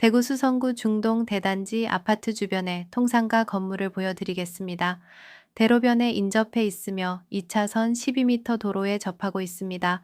대구 수성구 중동 대단지 아파트 주변의 통상가 건물을 보여드리겠습니다. 대로변에 인접해 있으며 2차선 12m 도로에 접하고 있습니다.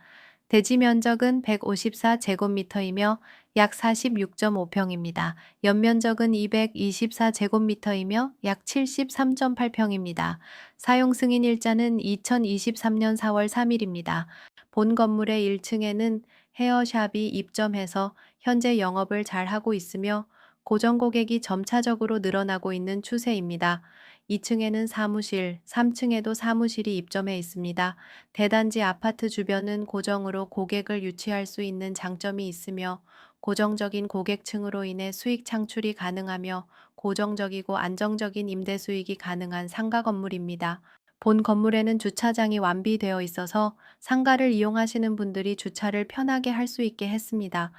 대지 면적은 154제곱미터이며 약 46.5평입니다. 연면적은 224제곱미터이며 약 73.8평입니다. 사용 승인 일자는 2023년 4월 3일입니다. 본 건물의 1층에는 헤어샵이 입점해서 현재 영업을 잘 하고 있으며 고정 고객이 점차적으로 늘어나고 있는 추세입니다. 2층에는 사무실, 3층에도 사무실이 입점해 있습니다. 대단지 아파트 주변은 고정으로 고객을 유치할 수 있는 장점이 있으며 고정적인 고객층으로 인해 수익 창출이 가능하며 고정적이고 안정적인 임대 수익이 가능한 상가 건물입니다. 본 건물에는 주차장이 완비되어 있어서 상가를 이용하시는 분들이 주차를 편하게 할 수 있게 했습니다.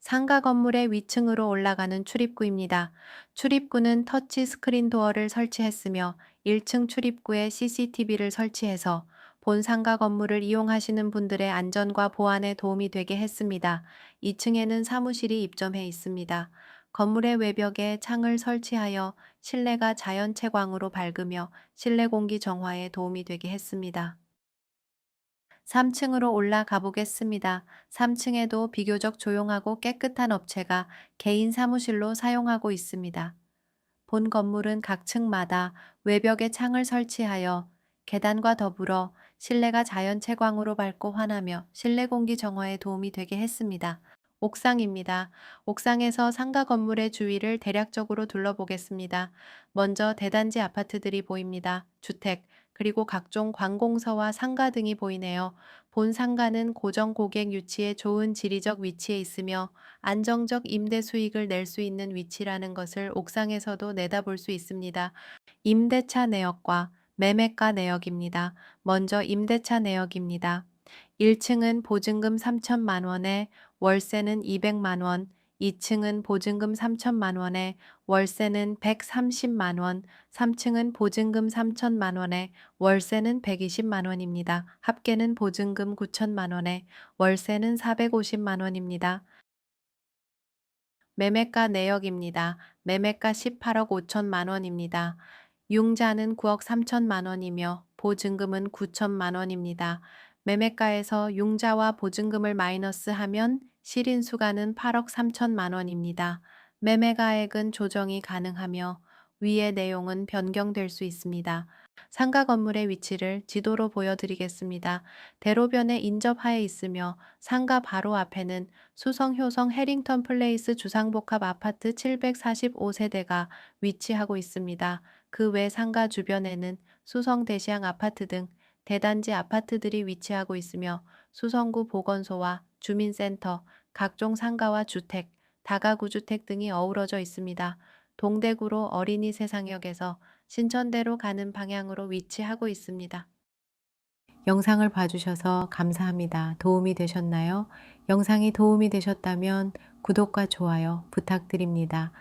상가 건물의 위층으로 올라가는 출입구입니다. 출입구는 터치 스크린 도어를 설치했으며 1층 출입구에 CCTV를 설치해서 본 상가 건물을 이용하시는 분들의 안전과 보안에 도움이 되게 했습니다. 2층에는 사무실이 입점해 있습니다. 건물의 외벽에 창을 설치하여 실내가 자연 채광으로 밝으며 실내 공기 정화에 도움이 되게 했습니다. 3층으로 올라가 보겠습니다. 3층에도 비교적 조용하고 깨끗한 업체가 개인 사무실로 사용하고 있습니다. 본 건물은 각 층마다 외벽에 창을 설치하여 계단과 더불어 실내가 자연 채광으로 밝고 환하며 실내 공기 정화에 도움이 되게 했습니다. 옥상입니다. 옥상에서 상가 건물의 주위를 대략적으로 둘러보겠습니다. 먼저 대단지 아파트들이 보입니다. 주택, 그리고 각종 관공서와 상가 등이 보이네요. 본 상가는 고정 고객 유치에 좋은 지리적 위치에 있으며 안정적 임대 수익을 낼 수 있는 위치라는 것을 옥상에서도 내다볼 수 있습니다. 임대차 내역과 매매가 내역입니다. 먼저 임대차 내역입니다. 1층은 보증금 3천만 원에 월세는 200만 원, 2층은 보증금 3천만 원에 월세는 130만 원, 3층은 보증금 3천만 원에 월세는 120만 원입니다. 합계는 보증금 9천만 원에 월세는 450만 원입니다. 매매가 내역입니다. 매매가 18억 5천만 원입니다. 융자는 9억 3천만 원이며 보증금은 9천만 원입니다. 매매가에서 융자와 보증금을 마이너스하면 실인 수가는 8억 3천만 원입니다. 매매가액은 조정이 가능하며 위의 내용은 변경될 수 있습니다. 상가 건물의 위치를 지도로 보여드리겠습니다. 대로변에 인접하에 있으며 상가 바로 앞에는 수성 효성 해링턴 플레이스 주상복합 아파트 745세대가 위치하고 있습니다. 그 외 상가 주변에는 수성 대시양 아파트 등 대단지 아파트들이 위치하고 있으며 수성구 보건소와 주민센터, 각종 상가와 주택, 다가구 주택 등이 어우러져 있습니다. 동대구로 어린이 세상역에서 신천대로 가는 방향으로 위치하고 있습니다. 영상을 봐주셔서 감사합니다. 도움이 되셨나요? 영상이 도움이 되셨다면 구독과 좋아요 부탁드립니다.